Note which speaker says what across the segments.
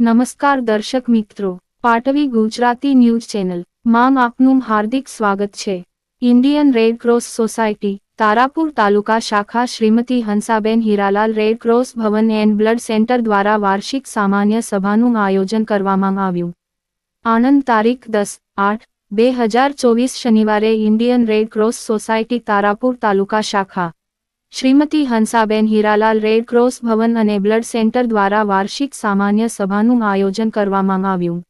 Speaker 1: નમસ્કાર દર્શક મિત્રો, પાટવી ગુજરાતી ન્યૂઝ ચેનલ. માં આપનું હાર્દિક સ્વાગત છે. Indian Red Cross Society, Tarapur taluka શાખા Shrimati Hansaben Hiralal Red Cross Bhavan and blood centre દ્વારા વાર્ષિક સામાન્ય સભાનું આયોજન કરવામાં આવ્યું. આનંદ તારીખ દસ આઠ બે હજાર ચોવીસ શનિવારે Indian red cross society Tarapur taluka શાખા શ્રીમતી હંસાબેન હીરાલાલ રેડ ક્રોસ ભવન અને બ્લડ સેન્ટર દ્વારા વાર્ષિક સામાન્ય સભાનું આયોજન કરવામાં આવ્યું.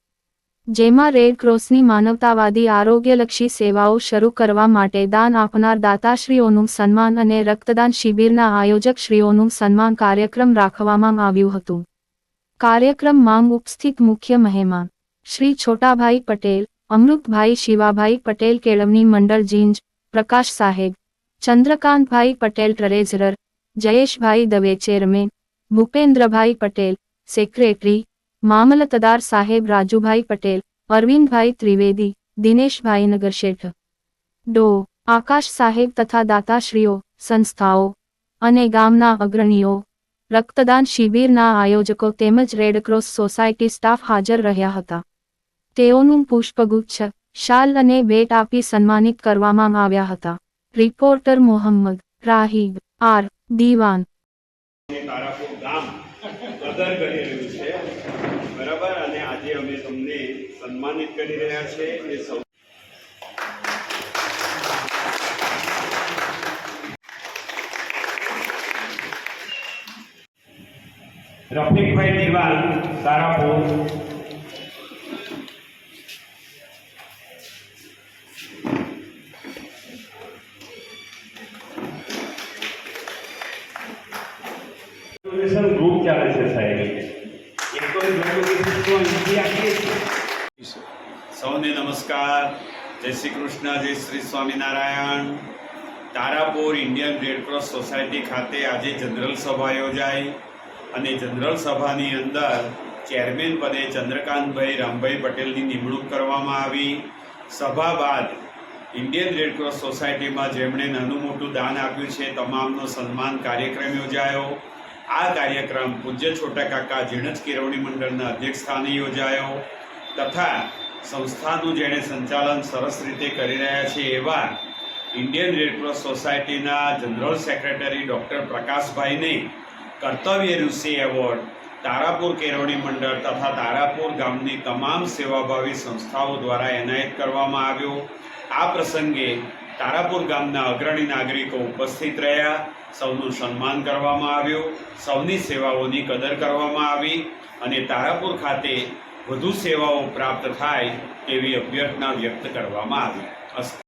Speaker 1: જેમાં રેડ ક્રોસની માનવતાવાદી આરોગ્યલક્ષી સેવાઓ શરૂ કરવા માટે દાન આપનાર દાતાશ્રીઓનું સન્માન અને રક્તદાન શિબિરના આયોજકશ્રીઓનું સન્માન કાર્યક્રમ રાખવામાં આવ્યું હતું. કાર્યક્રમમાં ઉપસ્થિત મુખ્ય મહેમાન શ્રી છોટાભાઈ પટેલ, અમૃતભાઈ શિવાભાઈ પટેલ, કેળવણી મંડળ, જીંજ, Prakash saheb Chandrakantbhai Patel treasurer, Jayeshbhai Dave chairman, Bhupendrabhai Patel, secretary, મામલતદાર સાહેબ રાજુભાઈ પટેલ, અરવિંદભાઈ ત્રિવેદી, દિનેશભાઈ નગરશેઠ. ડો. આકાશ સાહેબ તથા દાતાશ્રીઓ, સંસ્થાઓ અને ગામના અગ્રણીઓ, રક્તદાન શિબિરના આયોજકો તેમજ રેડક્રોસ સોસાયટી સ્ટાફ હાજર રહ્યા હતા. તેઓનું પુષ્પગુચ્છ, શાલ અને ભેટ આપી સન્માનિત કરવામાં આવ્યા હતા. રિપોર્ટર મોહમ્મદ રાહિબ આર દીવાન
Speaker 2: રફીકભાઈ દિવાન તારાપુર એજ્યુકેશન ગ્રુપ ચાલે છે સાહેબ. સૌને નમસ્કાર. જય શ્રી કૃષ્ણ, જય Shri Swaminarayan. Tarapur Indian Red Cross Society ખાતે આજે જનરલ સભા યોજાઈ અને જનરલ સભાની અંદર ચેરમેન પદે ચંદ્રકાંતભાઈ રામભાઈ પટેલની નિમણૂક કરવામાં આવી. સભા બાદ ઇન્ડિયન રેડક્રોસ સોસાયટીમાં જેમણે નાનું મોટું દાન આપ્યું છે, તમામનો સન્માન કાર્યક્રમ યોજાયો. આ કાર્યક્રમ પૂજ્ય છોટા કાકા જીણજ કેળવણી મંડળના અધ્યક્ષ સ્થાને યોજાયો તથા સંસ્થાનું જેણે સંચાલન સરસ રીતે કરી રહ્યા છે એવા ઇન્ડિયન રેડક્રોસ સોસાયટીના જનરલ સેક્રેટરી ડૉક્ટર પ્રકાશભાઈને કર્તવ્ય ઋષિ એવોર્ડ, તારાપુર કેળવણી મંડળ તથા તારાપુર ગામની તમામ સેવાભાવી સંસ્થાઓ દ્વારા એનાયત કરવામાં આવ્યો. આ પ્રસંગે તારાપુર ગામના અગ્રણી નાગરિકો ઉપસ્થિત રહ્યા. સૌનું સન્માન કરવામાં આવ્યું. સૌની સેવાઓની કદર કરવામાં આવી અને તારાપુર ખાતે વધુ સેવાઓ પ્રાપ્ત થાય તેવી અભ્યર્થના વ્યક્ત કરવામાં આવી.